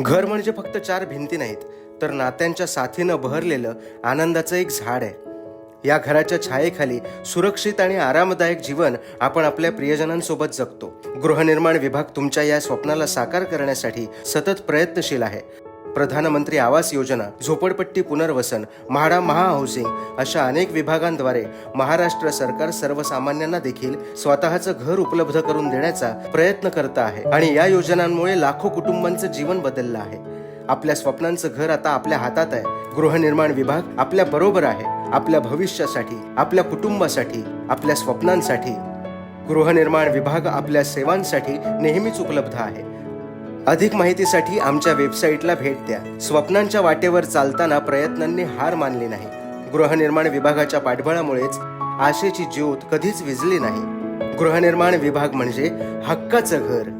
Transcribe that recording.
घर म्हणजे फक्त चार भिंती नाहीत तर नात्यांच्या साथीनं बहरलेलं आनंदाचं एक झाड आहे. या घराच्या छायेखाली सुरक्षित आणि आरामदायक जीवन आपण आपल्या प्रियजनांसोबत जगतो. गृहनिर्माण विभाग तुमच्या या स्वप्नाला साकार करण्यासाठी सतत प्रयत्नशील आहे. प्रधानमंत्री आवास योजना झोपडपट्टी पुनर्वसन म्हाडा महाहाऊसिंग अशा अनेक विभागांद्वारे महाराष्ट्र सरकार सर्वसामान्यांना देखील स्वतःचं घर उपलब्ध करून देण्याचा प्रयत्न करत आहे. आणि या योजनांमुळे लाखो कुटुंबांचं जीवन बदललं आहे. आपल्या स्वप्नांचं घर आता आपल्या हातात आहे. गृहनिर्माण विभाग आपल्या बरोबर आहे. आपल्या भविष्यासाठी आपल्या कुटुंबासाठी आपल्या स्वप्नांसाठी गृहनिर्माण विभाग आपल्या सेवांसाठी नेहमीच उपलब्ध आहे. अधिक माहितीसाठी आमच्या वेबसाईटला भेट द्या. स्वप्नांच्या वाटेवर चालताना प्रयत्नांनी हार मानली नाही. गृहनिर्माण विभागाच्या पाठबळामुळेच आशेची ज्योत कधीच विजली नाही. गृहनिर्माण विभाग म्हणजे हक्काचं घर.